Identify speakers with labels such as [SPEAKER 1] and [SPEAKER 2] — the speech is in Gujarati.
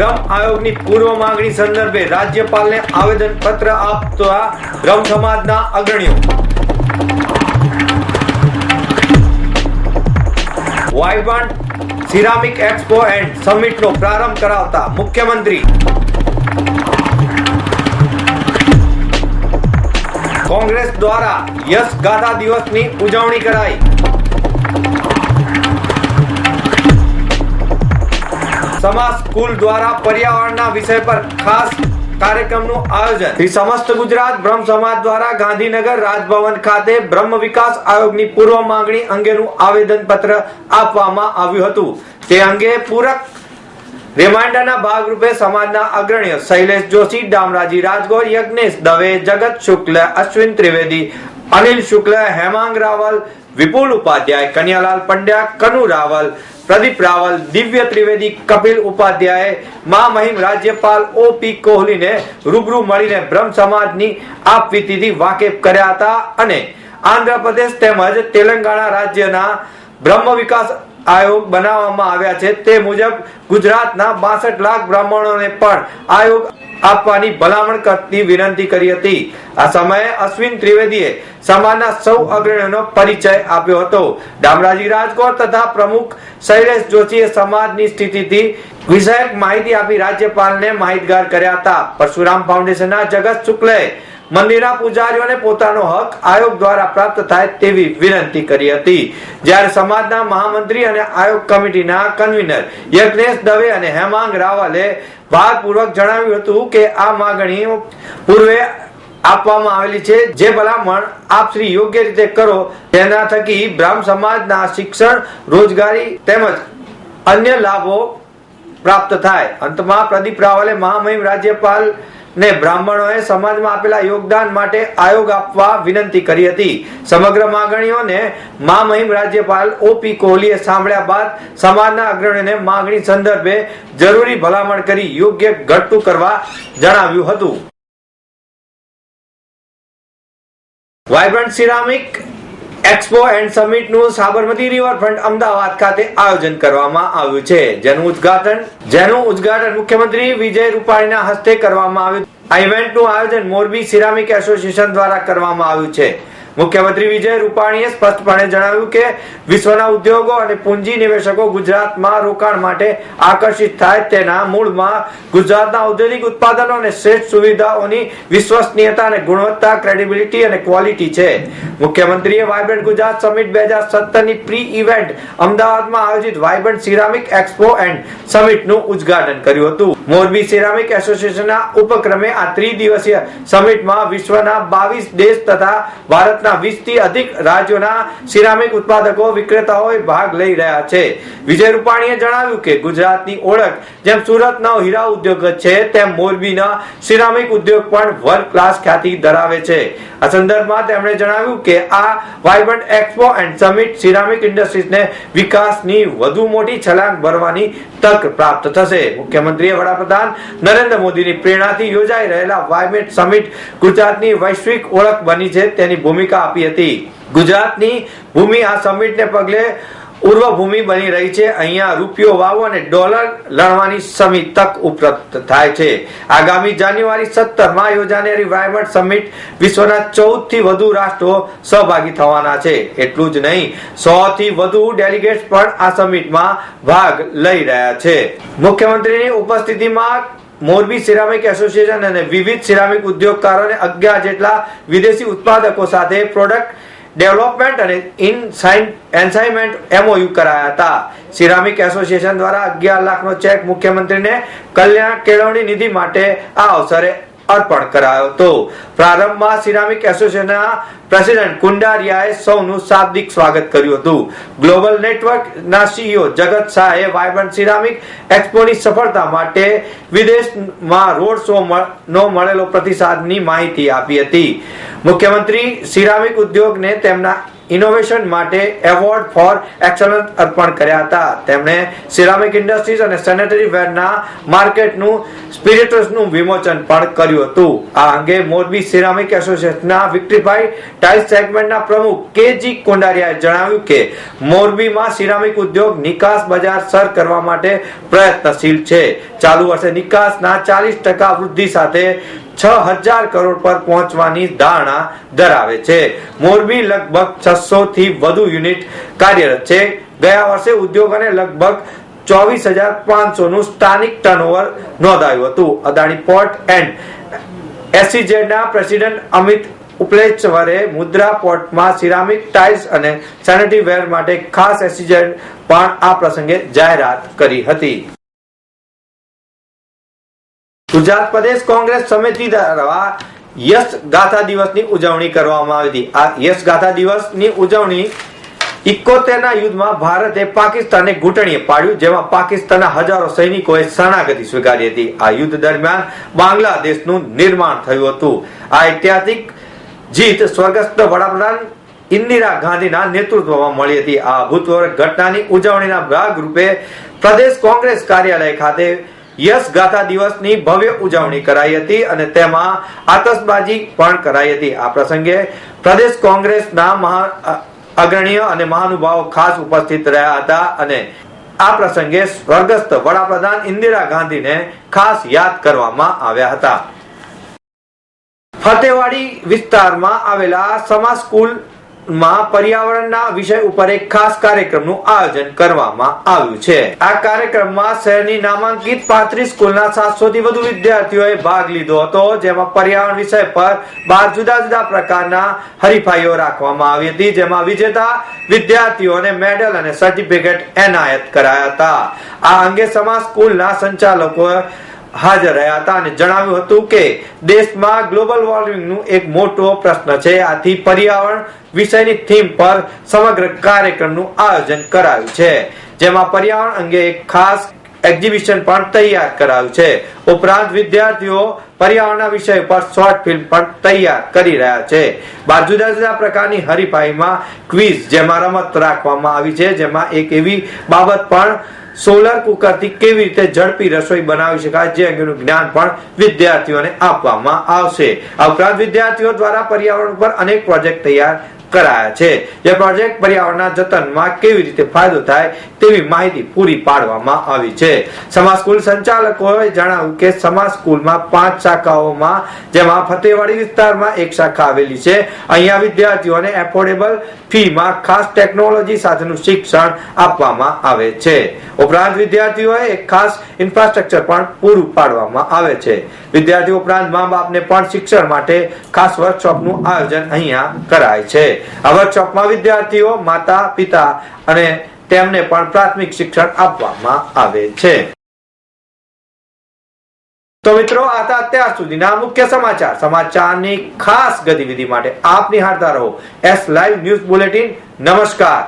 [SPEAKER 1] બ્રહ્મ આયોગની પૂર્વ માંગણી સંદર્ભે રાજ્યપાલને આવેદન પત્ર આપતા બ્રહ્મ સમાજના અગ્રણીઓ. વાઇબ્રન્ટ સિરામિક એક્સપો એન્ડ સમિટનો પ્રારંભ કરાવતા મુખ્યમંત્રી. કોંગ્રેસ દ્વારા યશ ગાથા દિવસની ઉજવણી કરાઈ. સમાજ સ્કૂલ દ્વારા પર્યાવરણના વિષય પર ખાસ કાર્યક્રમનું આયોજન. શ્રી સમસ્ત ગુજરાત બ્રહ્મ સમાજ દ્વારા ગાંધીનગર રાજભવન ખાતે બ્રહ્મ વિકાસ આયોગની પૂર્વ માંગણી અંગેનું આવેદન પત્ર આપવામાં આવ્યું હતું. તે અંગે પૂરક રિમાઇન્ડરના ભાગરૂપે સમાજના અગ્રણીઓ શૈલેષ જોશી, ડામરાજી રાજગોર, યજ્ઞેશ દવે, જગત શુક્લ, અશ્વિન ત્રિવેદી, અનિલ શુક્લ, હેમાંગ રાવલ, વિપુલ ઉપાધ્યાય, કન્યાલાલ પંડ્યા, કનુ રાવલ પ્રદીપ રાવલ, દિવ્ય ત્રિવેદી, કપિલ ઉપાધ્યાય, મા મહિમ, રાજ્યપાલ ઓ પી કોહલીને રૂબરૂ મળીને બ્રહ્મ સમાજની આપવીતીથી વાકેફ કર્યા હતા અને આંધ્રપ્રદેશ તેમજ તેલંગાણા રાજ્યના બ્રહ્મ વિકાસ આયોગ બનાવવામાં આવ્યા છે. તે મુજબ ગુજરાતના બાસઠ લાખ બ્રાહ્મણોને પણ આયોગ આપવાની ભલામણ કરતી વિનંતી કરી હતી. આ સમયે અશ્વિન ત્રિવેદીએ સમાજના સૌ અગ્રણીઓનો પરિચય આપ્યો હતો. ડામરાજી રાજકોટ તથા પ્રમુખ શૈલેષ જોશીએ સમાજની સ્થિતિથી વિષયક માહિતી આપી રાજ્યપાલને માહિતગાર કર્યા હતા. પરશુરામ ફાઉન્ડેશનના જગત શુક્લે મંદિરના પૂજારીઓને પોતાનો હક આયોગ દ્વારા પ્રાપ્ત થાય તેવી વિનંતી કરી હતી. જ્યારે સમાજના મહામંત્રી અને આયોગ કમિટીના કન્વીનર યજ્ઞેશ દવે અને હેમાંગ રાવલે ભારપૂર્વક જણાવ્યું હતું કે આ માંગણીઓ પૂર્વે આપવામાં આવેલી છે. જે ભલામણ આપ શ્રી યોગ્ય રીતે કરો તેના થકી બ્રાહ્મ સમાજના શિક્ષણ, રોજગારી તેમજ અન્ય લાભો પ્રાપ્ત થાય. અંતમાં પ્રદીપ રાવલે મહામહિમ રાજ્યપાલ ને બ્રાહ્મણોએ સમાજમાં આપેલા યોગદાન માટે આયોગ આપવા વિનંતી કરી હતી. સમગ્ર માંગણીઓને મા મહિમ રાજ્યપાલ ઓપી કોહલીએ સાંભળ્યા બાદ સમાજના અગ્રણીને માંગણી સંદર્ભે જરૂરી ભલામણ કરી યોગ્ય ઘટતું કરવા જણાવ્યું હતું. વાયબ્રન્ટ સિરામિક એક્સપો એન્ડ સમિટનું સાબરમતી રિવરફ્રન્ટ અમદાવાદ ખાતે આયોજન કરવામાં આવ્યું છે. જેનું ઉદ્ઘાટન જેનું ઉદ્ઘાટન મુખ્યમંત્રી વિજય રૂપાણીના હસ્તે કરવામાં આવ્યું. આ ઇવેન્ટનું આયોજન મોરબી સિરામિક એસોસિએશન દ્વારા કરવામાં આવ્યું છે. મુખ્યમંત્રી વિજય રૂપાણીએ સ્પષ્ટપણે જણાવ્યું કે વિશ્વના ઉદ્યોગો અને પૂંજી નિવેશકો ગુજરાતમાં રોકાણ માટે આકર્ષિત થાય તેના મૂળમાં ગુજરાતના ઔદ્યોગિક ઉત્પાદનો અને શ્રેષ્ઠ સુવિધાઓની વિશ્વસનીયતા અને ગુણવત્તા ક્રેડિબિલિટી અને ક્વોલિટી છે. મુખ્યમંત્રીએ વાઇબ્રન્ટ ગુજરાત સમિટ બે હજાર સત્તરની પ્રી ઇવેન્ટ અમદાવાદમાં આયોજિત વાઇબ્રન્ટ સિરામિક એક્સપો એન્ડ સમિટનું ઉદ્ઘાટન કર્યું હતું. મોરબી સિરામિક એસોસિએશનના ઉપક્રમે આ ત્રિદિવસીય સમિટમાં વિશ્વના બાવીસ દેશ તથા ભારતના વીસથી અધિક રાજ્યોના સિરામિક ઉત્પાદકો વિક્રેતાઓ ભાગ લઈ રહ્યા છે. વિજય રૂપાણીએ જણાવ્યું કે ગુજરાતની ઓળખ જેમ સુરતનો હીરા ઉદ્યોગ છે, તેમ મોરબીના સિરામિક ઉદ્યોગ પણ વર્લ્ડ ક્લાસ ખ્યાતિ ધરાવે છે. આ સંદર્ભમાં તેમણે જણાવ્યું કે આ vibrant expo and summit ceramic ઇન્ડસ્ટ્રીઝને વિકાસની વધુ મોટી છલાંગ ભરવાની તક પ્રાપ્ત થશે. મુખ્યમંત્રીએ વડાપ્રધાન નરેન્દ્ર મોદીની પ્રેરણાથી યોજાઈ રહેલા વાઇબ્રન્ટ સમિટ ગુજરાતની વૈશ્વિક ઓળખ બની છે. તેની ભૂમિકા આપી હતી. ગુજરાતની ભૂમિ આ સમિટને પગલે ઉર્વ ભૂમિ બની રહી છે. અહીંયા રૂપિયો વાવો અને ડોલર લણવાની સમિત તક ઉપલબ્ધ થાય છે. આગામી જાન્યુઆરી સત્તરમાં યોજાનારી વાયબ્રન્ટ સમિટ વિશ્વના ચૌદથી વધુ રાષ્ટ્રો સહભાગી થવાના છે. એટલું જ નહીં, સો થી વધુ ડેલિગેટ્સ પણ આ સમિટમાં ભાગ લઈ રહ્યા છે. મુખ્યમંત્રીની ઉપસ્થિતિમાં મોરબી સિરામિક એસોસિએશન અને વિવિધ સિરામિક ઉદ્યોગકારોને અગિયાર જેટલા વિદેશી ઉત્પાદકો સાથે પ્રોડક્ટ ડેવલપમેન્ટ અને એન્સાઇમેન્ટ એમઓયુ કરાયા હતા. સિરામિક એસોસિએશન દ્વારા અગિયાર લાખનો ચેક મુખ્યમંત્રીને કલ્યાણ કેળવણી નિધિ માટે આ અવસરે અર્પણ કરાયો હતો. પ્રારંભમાં સિરામિક એસોસિએશનના પ્રેસિડેન્ટ કુંડારિયાએ સૌનું શાબ્દિક સ્વાગત કર્યું હતું. ગ્લોબલ નેટવર્કના સીઈઓ જગત શાહે વાયબ્રન્ટ સિરામિક એક્સપોની સફળતા માટે વિદેશમાં રોડ શો નો મળેલો પ્રતિસાદની માહિતી આપી હતી. મુખ્યમંત્રી સિરામિક ઉદ્યોગને તેમના ઇનોવેશન માટે એવોર્ડ ફોર એક્સલન્સ અર્પણ કર્યા હતા. તેમણે સિરામિક ઇન્ડસ્ટ્રીઝ અને સેનેટરી વેરના માર્કેટનું, સ્પિરિટસનું વિમોચન પણ કર્યું હતું. આ અંગે મોરબી સિરામિક એસોસિએશનના વિક્ટરીભાઈ ટાઇલ સેગમેન્ટના પ્રમુખ કેજી કોંડારિયાએ જણાવ્યું કે, મોરબીમાં સિરામિક ઉદ્યોગ નિકાસ બજાર સર કરવા માટે પ્રયત્નશીલ છે. ચાલુ વર્ષે નિકાસના ચાલીસ ટકા વૃદ્ધિ સાથે છ હજાર કરોડ પર પહોંચવાની ધારણા ધરાવે છે. મોરબી લગભગ છસો થી વધુ યુનિટ કાર્યરત છે. ગયા વર્ષે ઉદ્યોગોને લગભગ ચોવીસ હજાર પાંચસો નું સ્થાનિક ટર્નઓવર નોંધાયું હતું. અદાણી પોર્ટ એન્ડ એસસીજેડના પ્રેસિડેન્ટ અમિત ઉપલેશ્વરે મુદ્રા પોર્ટમાં સિરામિક ટાઇલ્સ અને સેનેટરી વેર માટે ખાસ એસસીજેડ પણ આ પ્રસંગે જાહેરાત કરી હતી. ગુજરાત પ્રદેશ કોંગ્રેસ સમિતિ દ્વારા યશ ગાથા દિવસની ઉજવણી કરવામાં આવી હતી. આ યશ ગાથા દિવસની ઉજવણી ઇકોતેરના યુદ્ધમાં ભારતે પાકિસ્તાનને ઘૂંટણીએ પાડ્યું, જેમાં પાકિસ્તાનના હજારો સૈનિકોએ શરણાગતિ સ્વીકારી હતી. આ યુદ્ધ દરમિયાન બાંગ્લાદેશનું નિર્માણ થયું હતું. આ ઐતિહાસિક જીત સ્વર્ગસ્થ વડાપ્રધાન ઇન્દિરા ગાંધીના નેતૃત્વમાં મળી હતી. આ ભૂતપૂર્વ ઘટનાની ઉજવણીના ભાગરૂપે પ્રદેશ કોંગ્રેસ કાર્યાલય ખાતે યશ ગાથા દિવસની ભવ્ય ઉજવણી કરાઈ હતી અને તેમાં આતશબાજી પણ કરાઈ હતી. આ પ્રસંગે પ્રદેશ કોંગ્રેસના મહા અગ્રણીય અને મહાનુભાવો ખાસ ઉપસ્થિત રહ્યા હતા અને આ પ્રસંગે સ્વર્ગસ્થ વડાપ્રધાન ઇન્દિરા ગાંધીને ખાસ યાદ કરવામાં આવ્યા હતા. ફતેવાડી વિસ્તારમાં આવેલા સમા સ્કૂલ માં પર્યાવરણના વિષય ઉપર એક ખાસ કાર્યક્રમનું આયોજન કરવામાં આવ્યું છે. આ કાર્યક્રમમાં શહેરની નામાંકિત પાંત્રીસ સ્કૂલના સાતસો થી વધુ વિદ્યાર્થીઓએ ભાગ લીધો હતો, જેમાં પર્યાવરણ વિષય પર બાર જુદા જુદા પ્રકારના હરીફાઈઓ રાખવામાં આવી હતી, જેમાં વિજેતા વિદ્યાર્થીઓને મેડલ અને સર્ટિફિકેટ એનાયત કરાયા હતા. આ અંગે સમાજ સ્કૂલના સંચાલકો હાજર રહ્યા હતા અને જણાવ્યું હતું કે દેશમાં ગ્લોબલ વોર્મિંગનું એક મોટો પ્રશ્ન છે. આથી પર્યાવરણ વિષયની થીમ પર સમગ્ર કાર્યક્રમનું આયોજન કરાયું છે. જેમાં પર્યાવરણ અંગે એક ખાસ એક્ઝિબિશન પણ તૈયાર કરાયું છે. ઉપરાંત વિદ્યાર્થીઓ પર્યાવરણના વિષય પર શોર્ટ ફિલ્મ પણ તૈયાર કરી રહ્યા છે. બાર જુદા જુદા પ્રકારની હરીફાઈમાં ક્વિઝ જેમાં રમત રાખવામાં આવી છે. જેમાં એક એવી બાબત પણ સોલર કુકરથી કેવી રીતે ઝડપી રસોઈ બનાવી શકાય જે અંગેનું જ્ઞાન પણ વિદ્યાર્થીઓને આપવામાં આવશે. આ ઉપરાંત વિદ્યાર્થીઓ દ્વારા પર્યાવરણ પર અનેક પ્રોજેક્ટ તૈયાર કરાયા છે. જે પ્રોજેક્ટ પર્યાવરણના જતનમાં કેવી રીતે ફાયદો થાય તેવી માહિતી પૂરી પાડવામાં આવી છે. સમાજ સ્કૂલ સંચાલકોએ જણાવ્યું કે સમાજ સ્કૂલમાં પાંચ શાખાઓમાં, જેમાં ફતેવાડી વિસ્તારમાં એક શાખા આવેલી છે. અહીંયા વિદ્યાર્થીઓને એફોર્ડેબલ ફીમાં ખાસ ટેકનોલોજી સાથેનું શિક્ષણ આપવામાં આવે છે. ઉપરાંત વિદ્યાર્થીઓએ એક ખાસ ઇન્ફ્રાસ્ટ્રક્ચર પણ પૂરું પાડવામાં આવે છે. વિદ્યાર્થીઓ ઉપરાંત મા બાપને પણ શિક્ષણ માટે ખાસ વર્કશોપનું આયોજન અહીંયા કરાય છે. આ ચોકમાં વિદ્યાર્થીઓ, માતા, પિતા અને તેમને પણ પ્રાથમિક શિક્ષણ આપવામાં આવે છે. તો મિત્રો, આ હતા અત્યાર સુધીના મુખ્ય સમાચાર. સમાચારની ખાસ ગતિવિધિ માટે આપ નિહાળતા રહો. એસ લાઈવ ન્યૂઝ બુલેટિન નમસ્કાર.